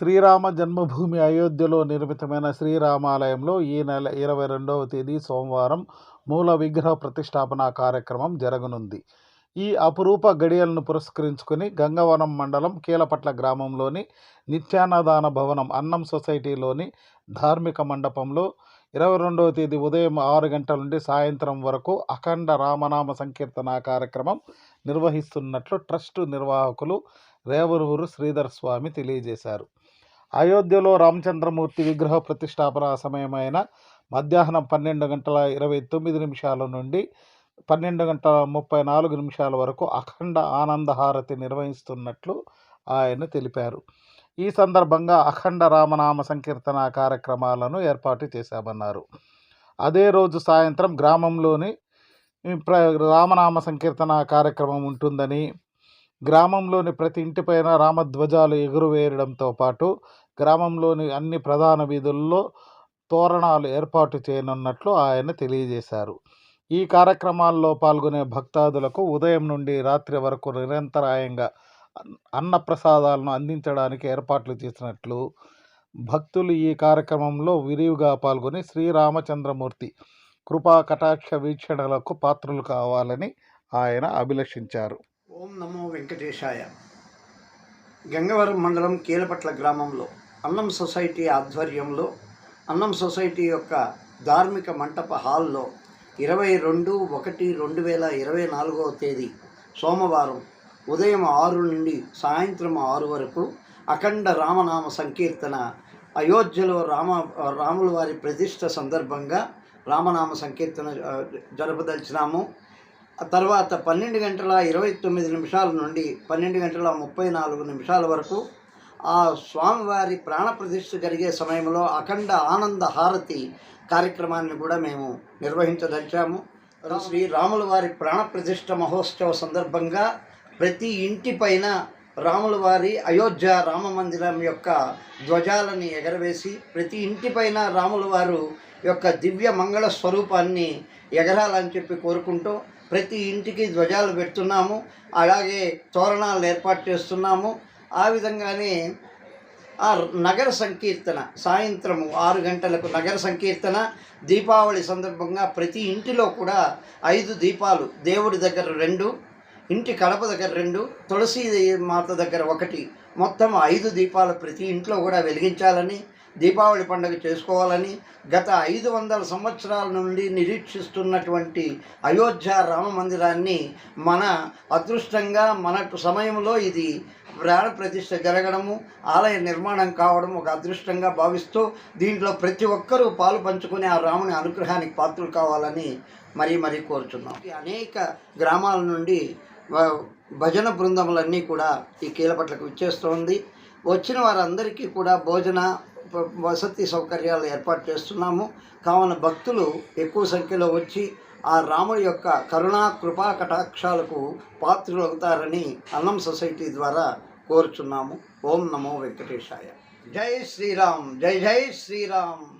శ్రీరామ జన్మభూమి అయోధ్యలో నిర్మితమైన శ్రీరామాలయంలో ఈ నెల ఇరవై రెండవ తేదీ సోమవారం మూల విగ్రహ ప్రతిష్టాపన కార్యక్రమం జరగనుంది. ఈ అపురూప గడియలను పురస్కరించుకుని గంగవరం మండలం కీలపట్ల గ్రామంలోని నిత్యాన్నదాన భవనం అన్నం సొసైటీలోని ధార్మిక మండపంలో ఇరవై రెండవ తేదీ ఉదయం ఆరు గంటల నుండి సాయంత్రం వరకు అఖండ రామనామ సంకీర్తన కార్యక్రమం నిర్వహిస్తున్నట్లు ట్రస్టు నిర్వాహకులు రేవరూరు శ్రీధర్ స్వామి తెలియజేశారు. అయోధ్యలో రామచంద్రమూర్తి విగ్రహ ప్రతిష్టాపన సమయమైన మధ్యాహ్నం పన్నెండు గంటల ఇరవై తొమ్మిది నిమిషాల నుండి పన్నెండు గంటల ముప్పై నాలుగు నిమిషాల వరకు అఖండ ఆనందహారతి నిర్వహిస్తున్నట్లు ఆయన తెలిపారు. ఈ సందర్భంగా అఖండ రామనామ సంకీర్తన కార్యక్రమాలను ఏర్పాటు చేశామన్నారు. అదే రోజు సాయంత్రం గ్రామంలోని ప్ర రామనామ సంకీర్తన కార్యక్రమం ఉంటుందని గ్రామంలోని ప్రతి ఇంటిపైన రామధ్వజాలు ఎగురువేయడంతో పాటు గ్రామంలోని అన్ని ప్రధాన వీధుల్లో తోరణాలు ఏర్పాటు చేయనున్నట్లు ఆయన తెలియజేశారు. ఈ కార్యక్రమాల్లో పాల్గొనే భక్తాదులకు ఉదయం నుండి రాత్రి వరకు నిరంతరాయంగా అన్నప్రసాదాలను అందించడానికి ఏర్పాట్లు చేసినట్లు భక్తులు ఈ కార్యక్రమంలో విరివిగా పాల్గొని శ్రీరామచంద్రమూర్తి కృపా కటాక్ష వీక్షణలకు పాత్రులు కావాలని ఆయన అభిలషించారు. ఓం నమో వెంకటేశాయ. గంగవరం మండలం కీలపట్ల గ్రామంలో అన్నం సొసైటీ ఆధ్వర్యంలో అన్నం సొసైటీ యొక్క ధార్మిక మంటప హాల్లో ఇరవై రెండు ఒకటి రెండు వేల ఇరవై నాలుగవ తేదీ సోమవారం ఉదయం ఆరు నుండి సాయంత్రం ఆరు వరకు అఖండ రామనామ సంకీర్తన అయోధ్యలో రామ రాముల వారి ప్రతిష్ట సందర్భంగా రామనామ సంకీర్తన జరపదలిచినాము. తర్వాత పన్నెండు గంటల ఇరవై తొమ్మిది నిమిషాల నుండి పన్నెండు గంటల ముప్పై నాలుగు నిమిషాల వరకు ఆ స్వామివారి ప్రాణప్రతిష్ఠ జరిగే సమయంలో అఖండ ఆనంద హారతి కార్యక్రమాన్ని కూడా మేము నిర్వహించదలిచాము. శ్రీ రాముల వారి ప్రాణప్రతిష్ఠ మహోత్సవ సందర్భంగా ప్రతి ఇంటి పైన రాముల వారి అయోధ్య రామ మందిరం యొక్క ధ్వజాలని ఎగరవేసి ప్రతి ఇంటిపైన రాముల వారు యొక్క దివ్య మంగళ స్వరూపాన్ని ఎగరాలని చెప్పి కోరుకుంటూ ప్రతి ఇంటికి ధ్వజాలు పెడుతున్నాము. అలాగే తోరణాలు ఏర్పాటు చేస్తున్నాము. ఆ విధంగానే ఆ నగర సంకీర్తన సాయంత్రము ఆరు గంటలకు నగర సంకీర్తన దీపావళి సందర్భంగా ప్రతి ఇంటిలో కూడా ఐదు దీపాలు దేవుడి దగ్గర రెండు ఇంటి కడప దగ్గర రెండు తులసి మాత దగ్గర ఒకటి. మొత్తం ఐదు దీపాలు ప్రతి ఇంట్లో కూడా వెలిగించాలని దీపావళి పండుగ చేసుకోవాలని గత ఐదు వందల సంవత్సరాల నుండి నిరీక్షిస్తున్నటువంటి అయోధ్య రామ మందిరాన్ని మన అదృష్టంగా మనకు సమయంలో ఇది ప్రాణ ప్రతిష్ట జరగడము ఆలయ నిర్మాణం కావడం ఒక అదృష్టంగా భావిస్తూ దీంట్లో ప్రతి ఒక్కరూ పాలు పంచుకుని ఆ రాముని అనుగ్రహానికి పాత్రలు కావాలని మరీ మరీ కోరుచున్నాం. అనేక గ్రామాల నుండి భజన బృందములన్నీ కూడా ఈ కీలపట్లకు ఇచ్చేస్తోంది వచ్చిన వారందరికీ కూడా భోజన వసతి సౌకర్యాలు ఏర్పాటు చేస్తున్నాము. కావున భక్తులు ఎక్కువ సంఖ్యలో వచ్చి ఆ రాముడి యొక్క కరుణా కృపా కటాక్షాలకు పాత్రలు అవుతారని అన్నం సొసైటీ ద్వారా కోరుచున్నాము. ఓం నమో వెంకటేశాయ. జై శ్రీరామ్ జై జై శ్రీరామ్.